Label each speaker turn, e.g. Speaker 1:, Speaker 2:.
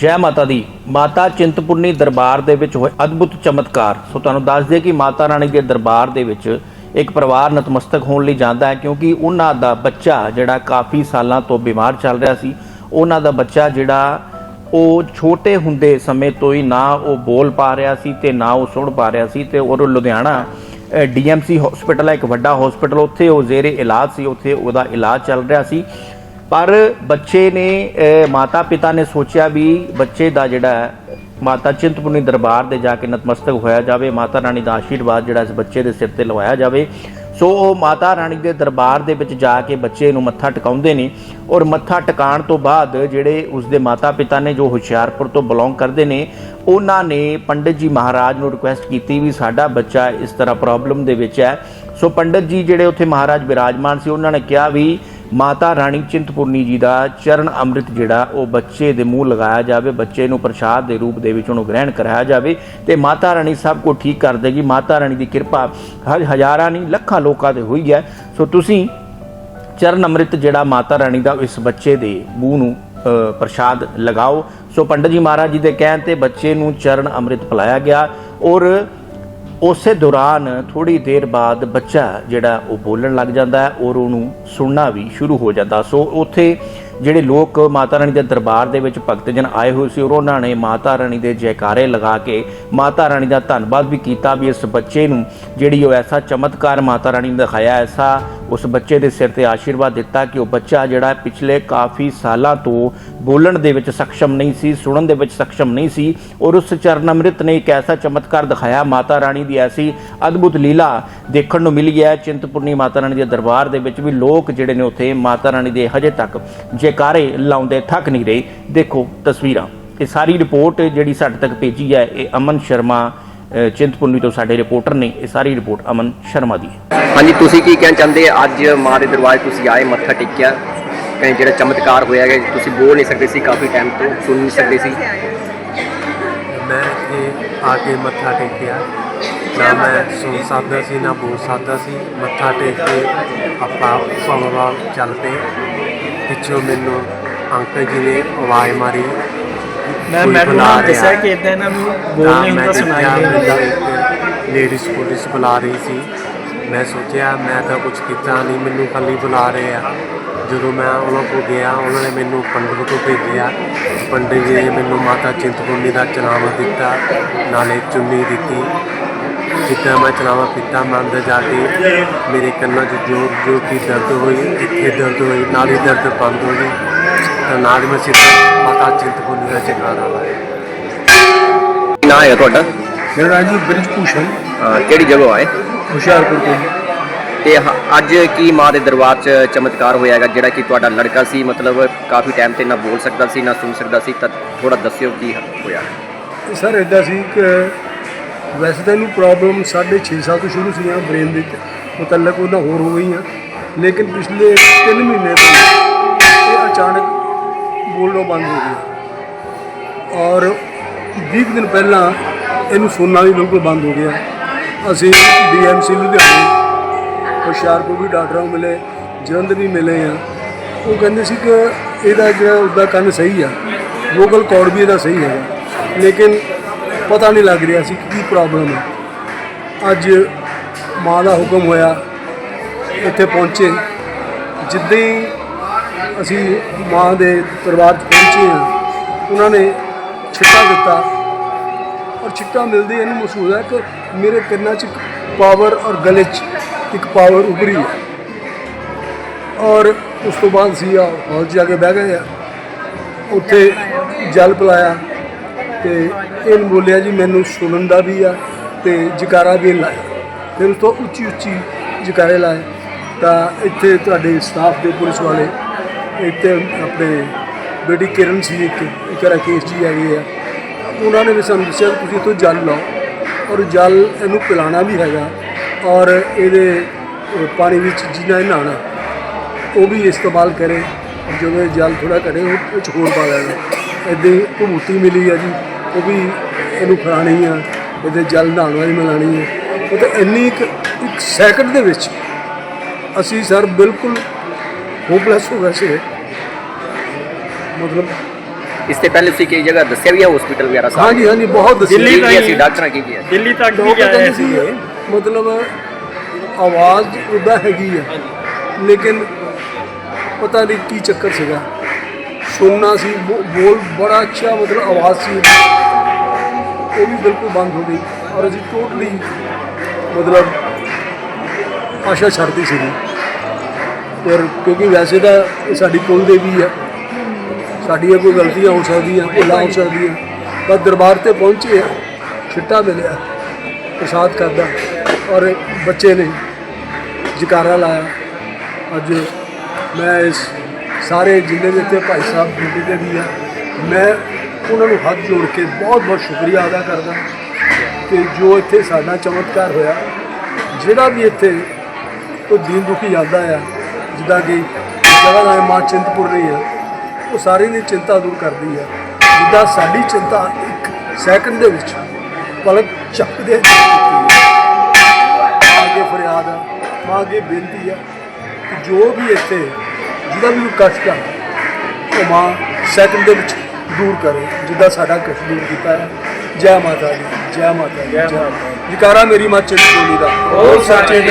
Speaker 1: ਜੈ ਮਾਤਾ ਦੀ। ਮਾਤਾ ਚਿੰਤਪੁਰਨੀ ਦਰਬਾਰ ਦੇ ਵਿੱਚ ਹੋਏ ਅਦਭੁਤ ਚਮਤਕਾਰ। ਸੋ ਤੁਹਾਨੂੰ ਦੱਸ ਦਈਏ ਕਿ ਮਾਤਾ ਰਾਣੀ ਦੇ ਦਰਬਾਰ ਦੇ ਵਿੱਚ ਇੱਕ ਪਰਿਵਾਰ ਨਤਮਸਤਕ ਹੋਣ ਲਈ ਜਾਂਦਾ ਹੈ ਕਿਉਂਕਿ ਉਹਨਾਂ ਦਾ ਬੱਚਾ ਜਿਹੜਾ ਕਾਫੀ ਸਾਲਾਂ ਤੋਂ ਬਿਮਾਰ ਚੱਲ ਰਿਹਾ ਸੀ, ਉਹਨਾਂ ਦਾ ਬੱਚਾ ਜਿਹੜਾ ਉਹ ਛੋਟੇ ਹੁੰਦੇ ਸਮੇਂ ਤੋਂ ਹੀ ਨਾ ਉਹ ਬੋਲ ਪਾ ਰਿਹਾ ਸੀ ਤੇ ਨਾ ਉਹ ਸੁਣ ਪਾ ਰਿਹਾ ਸੀ ਤੇ ਉਹ ਲੁਧਿਆਣਾ ਡੀਐਮਸੀ ਹਸਪੀਟਲ ਹੈ, ਇੱਕ ਵੱਡਾ ਹਸਪੀਟਲ ਉੱਥੇ ਉਹ ਜ਼ੇਰੇ ਇਲਾਜ ਸੀ, ਉੱਥੇ ਉਹਦਾ ਇਲਾਜ ਚੱਲ ਰਿਹਾ ਸੀ। ਪਰ ਬੱਚੇ ਨੇ ਮਾਤਾ ਪਿਤਾ ਨੇ ਸੋਚਿਆ ਵੀ ਬੱਚੇ ਦਾ ਜਿਹੜਾ ਮਾਤਾ ਚਿੰਤਪੁਰਨੀ ਦਰਬਾਰ ਦੇ ਜਾ ਕੇ ਨਤਮਸਤਕ ਹੋਇਆ ਜਾਵੇ, ਮਾਤਾ ਰਾਣੀ ਦਾ ਆਸ਼ੀਰਵਾਦ ਜਿਹੜਾ ਇਸ ਬੱਚੇ ਦੇ ਸਿਰ ਤੇ ਲਵਾਇਆ ਜਾਵੇ। ਸੋ ਉਹ ਮਾਤਾ ਰਾਣੀ ਦੇ ਦਰਬਾਰ ਦੇ ਵਿੱਚ ਜਾ ਕੇ ਬੱਚੇ ਨੂੰ ਮੱਥਾ ਟਿਕਾਉਂਦੇ ਨੇ ਔਰ ਮੱਥਾ ਟਿਕਾਣ ਤੋਂ ਬਾਅਦ ਜਿਹੜੇ ਉਸਦੇ ਮਾਤਾ ਪਿਤਾ ਨੇ ਜੋ ਹੁਸ਼ਿਆਰਪੁਰ ਤੋਂ ਬਿਲੋਂਗ ਕਰਦੇ ਨੇ, ਉਹਨਾਂ ਨੇ ਪੰਡਿਤ ਜੀ ਮਹਾਰਾਜ ਨੂੰ ਰਿਕੁਐਸਟ ਕੀਤੀ ਵੀ ਸਾਡਾ ਬੱਚਾ ਇਸ ਤਰ੍ਹਾਂ ਪ੍ਰੋਬਲਮ ਦੇ ਵਿੱਚ ਹੈ। ਸੋ ਪੰਡਿਤ ਜੀ ਜਿਹੜੇ ਉੱਥੇ ਮਹਾਰਾਜ ਬਿਰਾਜਮਾਨ ਸੀ, ਉਹਨਾਂ ਨੇ ਕਿਹਾ ਵੀ ਮਾਤਾ ਰਾਣੀ ਚਿੰਤਪੁਰਨੀ ਜੀ ਦਾ ਚਰਨ ਅੰਮ੍ਰਿਤ ਜਿਹੜਾ, ਉਹ ਬੱਚੇ ਦੇ ਮੂੰਹ ਲਗਾਇਆ ਜਾਵੇ, ਬੱਚੇ ਨੂੰ ਪ੍ਰਸ਼ਾਦ ਦੇ ਰੂਪ ਦੇ ਵਿੱਚ ਉਹਨੂੰ ਗ੍ਰਹਿਣ ਕਰਾਇਆ ਜਾਵੇ ਤੇ ਮਾਤਾ ਰਾਣੀ ਸਭ ਕੁਝ ਠੀਕ ਕਰ ਦੇਗੀ। ਮਾਤਾ ਰਾਣੀ ਦੀ ਕਿਰਪਾ ਹਰ ਹਜ਼ਾਰਾਂ ਨਹੀਂ, ਲੱਖਾਂ ਲੋਕਾਂ ਤੇ ਹੋਈ ਹੈ। ਸੋ ਤੁਸੀਂ ਚਰਨ ਅੰਮ੍ਰਿਤ ਜਿਹੜਾ ਮਾਤਾ ਰਾਣੀ ਦਾ, ਇਸ ਬੱਚੇ ਦੇ ਮੂੰਹ ਨੂੰ ਪ੍ਰਸ਼ਾਦ ਲਗਾਓ। ਸੋ ਪੰਡਤ ਜੀ ਮਹਾਰਾਜ ਜੀ ਦੇ ਕਹਿਣ ਤੇ ਬੱਚੇ ਨੂੰ ਚਰਨ ਅੰਮ੍ਰਿਤ ਪਿਲਾਇਆ ਗਿਆ ਔਰ ਉਸੇ ਦੌਰਾਨ ਥੋੜੀ ਦੇਰ ਬਾਅਦ ਬੱਚਾ ਜਿਹੜਾ ਉਹ ਬੋਲਣ ਲੱਗ ਜਾਂਦਾ ਹੈ, ਔਰ ਉਹਨੂੰ ਸੁਣਨਾ ਵੀ ਸ਼ੁਰੂ ਹੋ ਜਾਂਦਾ। ਸੋ ਉੱਥੇ ਜਿਹੜੇ ਲੋਕ ਮਾਤਾ ਰਾਣੀ ਦੇ ਦਰਬਾਰ ਦੇ ਵਿੱਚ ਭਗਤਜਨ ਆਏ ਹੋਏ ਸੀ, ਔਰ ਉਹਨਾਂ ਨੇ ਮਾਤਾ ਰਾਣੀ ਦੇ ਜੈਕਾਰੇ ਲਗਾ ਕੇ ਮਾਤਾ ਰਾਣੀ ਦਾ ਧੰਨਵਾਦ ਵੀ ਕੀਤਾ ਵੀ ਇਸ ਬੱਚੇ ਨੂੰ ਜਿਹੜੀ ਉਹ ਐਸਾ ਚਮਤਕਾਰ ਮਾਤਾ ਰਾਣੀ ਨੇ ਦਿਖਾਇਆ, ਐਸਾ ਉਸ ਬੱਚੇ ਦੇ ਸਿਰ ਤੇ ਆਸ਼ੀਰਵਾਦ ਦਿੱਤਾ ਕਿ ਉਹ ਬੱਚਾ ਜਿਹੜਾ ਪਿਛਲੇ ਕਾਫੀ ਸਾਲਾਂ ਤੋਂ ਬੋਲਣ ਦੇ ਵਿੱਚ ਸક્ષਮ ਨਹੀਂ ਸੀ, ਸੁਣਨ ਦੇ ਵਿੱਚ ਸક્ષਮ ਨਹੀਂ ਸੀ ਔਰ ਉਸ ਚਰਨ ਅੰਮ੍ਰਿਤ ਨੇ ਇੱਕ ਐਸਾ ਚਮਤਕਾਰ ਦਿਖਾਇਆ, ਮਾਤਾ ਰਾਣੀ ਦੀ ਐਸੀ ਅਦਭੁਤ ਲੀਲਾ ਦੇਖਣ ਨੂੰ ਮਿਲੀ ਹੈ। ਚਿੰਤਪੁਰਨੀ ਮਾਤਾ ਰਾਣੀ ਦੇ ਦਰਬਾਰ ਦੇ ਵਿੱਚ ਵੀ ਲੋਕ ਜਿਹੜੇ ਨੇ ਉੱਥੇ ਮਾਤਾ ਰਾਣੀ ਦੇ ਹਜੇ ਤੱਕ ਜੈਕਾਰੇ ਲਾਉਂਦੇ ਥੱਕ ਨਹੀਂ ਰਹੇ। ਦੇਖੋ ਤਸਵੀਰਾਂ। ਇਹ ਸਾਰੀ ਰਿਪੋਰਟ ਜਿਹੜੀ ਸਾਡੇ ਤੱਕ ਭੇਜੀ ਹੈ, ਇਹ ਅਮਨ ਸ਼ਰਮਾ ਚਿੰਤਪੁਰਨੀ ਤੋਂ ਸਾਡੇ ਰਿਪੋਰਟਰ ਨੇ ਇਹ ਸਾਰੀ ਰਿਪੋਰਟ ਅਮਨ ਸ਼ਰਮਾ ਦੀ ਹੈ।
Speaker 2: ਹਾਂਜੀ ਤੁਸੀਂ ਕੀ ਕਹਿਣਾ ਚਾਹੁੰਦੇ? ਅੱਜ ਮਾਂ ਦੇ 'ਚ ਤੁਸੀਂ ਆਏ ਮੱਥਾ ਟੇਕਿਆ। ਕਹਿੰਦੇ ਜਿਹੜਾ ਚਮਤਕਾਰ ਹੋਇਆ ਹੈ ਤੁਸੀਂ ਬੋਲ ਨਹੀਂ ਸਕਦੇ ਸੀ ਕਾਫੀ ਟਾਈਮ ਤੋਂ ਸੁਣ ਨਹੀਂ ਸਕਦੇ ਸੀ।
Speaker 3: ਮੈਂ ਇੱਥੇ ਆ ਕੇ ਮੱਥਾ ਟੇਕਿਆ। ਨਾ ਮੈਂ ਸੁਣ ਸਕਦਾ ਸੀ ਨਾ ਬੋਲ ਸਕਦਾ ਸੀ। ਮੱਥਾ ਟੇਕ ਕੇ ਆਪਾਂ ਸੋਮਵਾਰ ਚੱਲ ਪਏ। ਪਿੱਛੋਂ ਮੈਨੂੰ ਅੰਕਲ ਜੀ ਨੇ ਆਵਾਜ਼ ਮਾਰੀ।
Speaker 4: ਮੈਂ ਮੈਡਮ ਨੂੰ। ਦੱਸਿਆ ਕਿ ਇਦਾਂ ਇਹਨਾਂ ਨੂੰ ਬੋਲ ਨਹੀਂ ਹੁੰਦਾ ਸੁਣਾਈ ਦਿੰਦਾ।
Speaker 3: ਲੇਡੀਜ਼ ਪੁਲਿਸ ਬੁਲਾ ਰਹੀ ਸੀ। ਮੈਂ ਸੋਚਿਆ ਮੈਂ ਤਾਂ ਕੁਝ ਕੀਤਾ ਨਹੀਂ ਮੈਨੂੰ ਕੱਲੀ ਬੁਲਾ ਰਹੇ ਆ। ਜਦੋਂ ਮੈਂ ਉਹਨਾਂ ਕੋਲ ਗਿਆ ਉਹਨਾਂ ਨੇ ਮੈਨੂੰ ਪੰਡਿਤ ਕੋਲ ਭੇਜਿਆ। ਪੰਡਿਤ ਜੀ ਨੇ ਮੈਨੂੰ ਮਾਤਾ ਚਿੰਤਪੁਰਨੀ ਦਾ ਚਨਾਵਾ ਦਿੱਤਾ ਨਾਲੇ ਚੁੰਨੀ ਦਿੱਤੀ। ਜਿੱਦਾਂ ਮੈਂ ਚਨਾਵਾ ਪੀਤਾ ਮੈਂ ਅੰਦਰ ਜਾ ਕੇ ਮੇਰੇ ਕੰਨਾਂ 'ਚ ਜੋਰ ਜੋਰ ਕੀ ਦਰਦ ਹੋਈ ਇੱਥੇ ਦਰਦ ਹੋਈ ਨਾਲ ਦਰਦ ਬੰਦ ਹੋ ਗਈ ਤਾਂ ਨਾਲ ਮੈਂ ਸਿੱਧਾ ਮਾਤਾ ਚਿੰਤਪੁਰਨੀ ਦਾ ਲਾਇਆ
Speaker 2: ਕੀ ਨਾਂ ਹੈਗਾ ਤੁਹਾਡਾ?
Speaker 5: ਮੇਰਾ ਨਾਮ ਜੀ ਬ੍ਰਿਜ ਭੂਸ਼ਣ।
Speaker 2: ਅਹ ਕਿਹੜੀ ਜਗ੍ਹਾ ਆਏ
Speaker 5: ਹੁਸ਼ਿਆਰਪੁਰ ਤੋਂ।
Speaker 2: ਤੇ ਹ- ਅੱਜ ਕੀ ਮਾਂ ਦੇ ਦਰਬਾਰ 'ਚ ਚਮਤਕਾਰ ਹੋਇਆ ਹੈਗਾ ਜਿਹੜਾ ਕਿ ਤੁਹਾਡਾ ਲੜਕਾ ਸੀ? ਮਤਲਬ ਕਾਫੀ ਟਾਈਮ ਤੇ ਨਾ ਬੋਲ ਸਕਦਾ ਸੀ ਨਾ ਸੁਣ ਸਕਦਾ ਸੀ ਤਾਂ ਥੋੜਾ ਦੱਸਿਓ ਕੀ ਹੋਇਆ।
Speaker 5: ਸਰ ਇਦਾਂ ਸੀ ਕਿ ਵੈਸੇ ਤਾਂ ਇਹਨੂੰ ਪ੍ਰੋਬਲਮ 6.5 ਸਾਲ ਤੋਂ ਸ਼ੁਰੂ ਸੀ ਆ ਬ੍ਰੇਨ ਦੇ ਮੁਤਲਕ ਉਹਨਾਂ ਹੋਰ ਹੋ ਗਈਆਂ। ਲੇਕਿਨ ਪਿਛਲੇ 3 ਮਹੀਨੇ ਤੋਂ ਇਹ ਅਚਾਨਕ ਬੋਲਣਾ ਬੰਦ ਹੋ ਗਿਆ ਔਰ 20 ਦਿਨ ਪਹਿਲਾਂ ਇਹਨੂੰ ਸੁਣਨਾ ਵੀ ਬਿਲਕੁਲ ਬੰਦ ਹੋ ਗਿਆ। ਅਸੀਂ ਡੀਐਮਸੀ ਲੁਧਿਆਣੇ, ਹੁਸ਼ਿਆਰਪੁਰ ਵੀ ਡਾਕਟਰਾਂ ਨੂੰ ਮਿਲੇ, ਜਲੰਧਰ ਵੀ ਮਿਲੇ ਆ ਉਹ ਕਹਿੰਦੇ ਸੀ ਕਿ ਇਹਦਾ ਜਿਹੜਾ ਉਹਦਾ ਕੰਨ ਸਹੀ ਆ, ਵੋਕਲ ਕਾਰਡ ਵੀ ਇਹਦਾ ਸਹੀ ਹੈਗਾ। ਲੇਕਿਨ ਪਤਾ ਨਹੀਂ ਲੱਗ ਰਿਹਾ ਸੀ ਕਿ ਕੀ ਪ੍ਰੋਬਲਮ ਹੈ ਅੱਜ ਮਾਂ ਦਾ ਹੁਕਮ ਹੋਇਆ, ਇੱਥੇ ਪਹੁੰਚੇ। ਜਿੱਦਾਂ ਹੀ ਅਸੀਂ ਮਾਂ ਦੇ ਪਰਿਵਾਰ 'ਚ ਪਹੁੰਚੇ ਹਾਂ। ਉਹਨਾਂ ਨੇ ਛਿੱਟਾ ਦਿੱਤਾ। ਔਰ ਛਿੱਟਾ ਮਿਲਦੀ ਇਹਨੂੰ ਮਹਿਸੂਸ ਹੈ ਕਿ ਮੇਰੇ ਕੰਨਾਂ 'ਚ ਪਾਵਰ ਔਰ ਗਲੇ 'ਚ ਇੱਕ ਪਾਵਰ ਉਭਰੀ ਹੈ। ਔਰ ਉਸ ਤੋਂ ਬਾਅਦ ਸੀ ਆ ਹਾਲ ਜਾ ਕੇ ਬਹਿ ਗਏ ਆ। ਉੱਥੇ ਜਲ ਪਿਲਾਇਆ ਤੇ ਇਹਨੂੰ ਬੋਲਿਆ, ਜੀ, ਮੈਨੂੰ ਸੁਣਨ ਦਾ ਵੀ ਆ ਤੇ ਜਕਾਰਾ ਵੀ ਲਾਇਆ। ਫਿਰ ਉਸ ਤੋਂ ਉੱਚੀ ਉੱਚੀ ਜਕਾਰੇ ਲਾਏ ਤਾਂ ਇੱਥੇ ਤੁਹਾਡੇ ਸਟਾਫ ਦੇ ਪੁਲਿਸ ਵਾਲੇ ਇੱਥੇ ਆਪਣੇ ਬੇਟੀ ਕਿਰਨ ਸੀ, ਇੱਕ ਇੱਕ ਰਾਕੇਸ਼ ਜੀ ਹੈਗੇ ਆ। ਉਹਨਾਂ ਨੇ ਵੀ ਸਾਨੂੰ ਦੱਸਿਆ ਕਿ ਤੁਸੀਂ ਇੱਥੋਂ ਜਲ ਲਓ ਔਰ ਜਲ ਇਹਨੂੰ ਪਿਲਾਣਾ ਵੀ ਹੈਗਾ ਔਰ ਇਹਦੇ ਪਾਣੀ ਵਿੱਚ ਜਿੰਨਾ ਇਹ ਨਹਾਉਣਾ, ਉਹ ਵੀ ਇਸਤੇਮਾਲ ਕਰੇ, ਜਦੋਂ ਇਹ ਜਲ ਥੋੜਾ ਘਟੇ, ਉਹ ਚ ਹੋਰ ਪਾ ਲੈਣਾ। ਇੱਦਾਂ ਹੀ ਮਿਲੀ ਆ ਜੀ, ਉਹ ਵੀ ਇਹਨੂੰ ਖਾਣੀ ਆ, ਇਹਦੇ ਜਲ ਨਹਾਉਣ ਵਾਲੀ ਮਿਲਾਣੀ ਹੈ ਉਹ ਤਾਂ ਇੰਨੀ ਇੱਕ ਇੱਕ ਸੈਕਿੰਡ ਦੇ ਵਿੱਚ ਅਸੀਂ ਸਰ ਬਿਲਕੁਲ ਹੋਪਲੈਸ ਹੋ ਗਏ ਸੀ। ਮਤਲਬ
Speaker 2: ਇਸ ਤੋਂ ਪਹਿਲੇ ਤੁਸੀਂ ਕਈ ਜਗ੍ਹਾ ਦੱਸਿਆ ਵੀ ਹੈ ਹਸਪੀਟਲ ਵਗੈਰਾ ਸਾਹਿਬ
Speaker 5: ਹਾਂਜੀ ਹਾਂਜੀ ਬਹੁਤ ਦੱਸੀ
Speaker 4: ਦਿੱਲੀ ਤਾਂ
Speaker 2: ਅਸੀਂ ਡਾਕਟਰਾਂ ਕੀ ਕੀ ਹੈ
Speaker 4: ਦਿੱਲੀ ਤੱਕ ਵੀ
Speaker 5: ਡਾਕਟਰ
Speaker 4: ਗਿਆ
Speaker 5: ਕਹਿੰਦੇ
Speaker 4: ਸੀ।
Speaker 5: ਸੀ ਮਤਲਬ ਆਵਾਜ਼ ਉੱਦਾਂ ਹੈਗੀ ਆ। ਲੇਕਿਨ ਪਤਾ ਨਹੀਂ ਕੀ ਚੱਕਰ ਸੀਗਾ। ਸੁਣਨਾ ਸੀ ਬੋ- ਬੋਲ ਬੜਾ ਅੱਛਾ ਮਤਲਬ ਆਵਾਜ਼ ਸੀ। ਉਹ ਵੀ ਬਿਲਕੁਲ ਬੰਦ ਹੋ ਗਈ ਔਰ ਅਸੀਂ ਟੋਟਲੀ ਮਤਲਬ ਆਸ਼ਾ ਛੱਡਦੀ ਸੀਗੀ। ਔਰ ਕਿਉਂਕਿ ਵੈਸੇ ਤਾਂ ਇਹ ਸਾਡੀ ਕੁਲ ਦੇਵੀ ਆ। ਸਾਡੀਆਂ ਕੋਈ ਗਲਤੀਆਂ ਹੋ ਸਕਦੀਆਂ, ਭੁੱਲਾਂ ਹੋ ਸਕਦੀਆਂ। ਪਰ ਦਰਬਾਰ ਤੇ ਪਹੁੰਚੇ ਆ, ਛਿੱਟਾ ਮਿਲਿਆ, ਪ੍ਰਸਾਦ ਕਰਦਾ ਔਰ ਬੱਚੇ ਨੇ ਜਕਾਰਾ ਲਾਇਆ। ਅੱਜ ਮੈਂ ਇਸ ਸਾਰੇ ਜਿੰਨੇ ਵੀ ਇੱਥੇ ਭਾਈ ਸਾਹਿਬ ਡਿਊਟੀ ਤੇ ਵੀ ਆ। ਮੈਂ ਉਹਨਾਂ ਨੂੰ ਹੱਥ ਜੋੜ ਕੇ ਬਹੁਤ ਬਹੁਤ ਸ਼ੁਕਰੀਆ ਅਦਾ ਕਰਦਾ ਕਿ ਜੋ ਇੱਥੇ ਸਾਡਾ ਚਮਤਕਾਰ ਹੋਇਆ, ਜਿਹੜਾ ਵੀ ਇੱਥੇ ਕੋਈ ਦੀਨ ਦੁਖੀ ਜਾਂਦਾ ਆ ਜਿੱਦਾਂ ਕਿ ਜਗ੍ਹਾ ਦਾ ਮਾਂ ਚਿੰਤਪੁਰ ਰਹੀ ਆ ਉਹ ਸਾਰਿਆਂ ਦੀ ਚਿੰਤਾ ਦੂਰ ਕਰਦੀ ਆ ਜਿੱਦਾਂ ਸਾਡੀ ਚਿੰਤਾ ਇੱਕ ਸੈਕਿੰਡ ਦੇ ਵਿੱਚ ਪਲਕ ਚੱਕਦੇ ਕੀਤੀ ਮਾਂ ਅੱਗੇ ਫਰਿਆਦ ਆ ਮਾਂ ਅੱਗੇ ਬੇਨਤੀ ਆ ਕਿ ਜੋ ਵੀ ਇੱਥੇ ਜਿਹਦਾ ਵੀ ਕਸ਼ਟ ਆ ਉਹ ਮਾਂ ਸੈਕਿੰਡ ਦੇ ਵਿੱਚ ਦੂਰ ਕਰੇ ਜਿੱਦਾਂ ਸਾਡਾ ਕਸ਼ਟ ਦੂਰ ਕੀਤਾ ਹੈ ਜੈ ਮਾਤਾ ਦੀ ਜੈ ਮਾਤਾ ਦੀ ਜੈ ਮਾਤਾ ਜਕਾਰਾ ਮੇਰੀ ਮਾਂ ਚਿੰਤਪੁਰਨੀ ਦਾ
Speaker 4: ਉਹ ਸੱਚੇ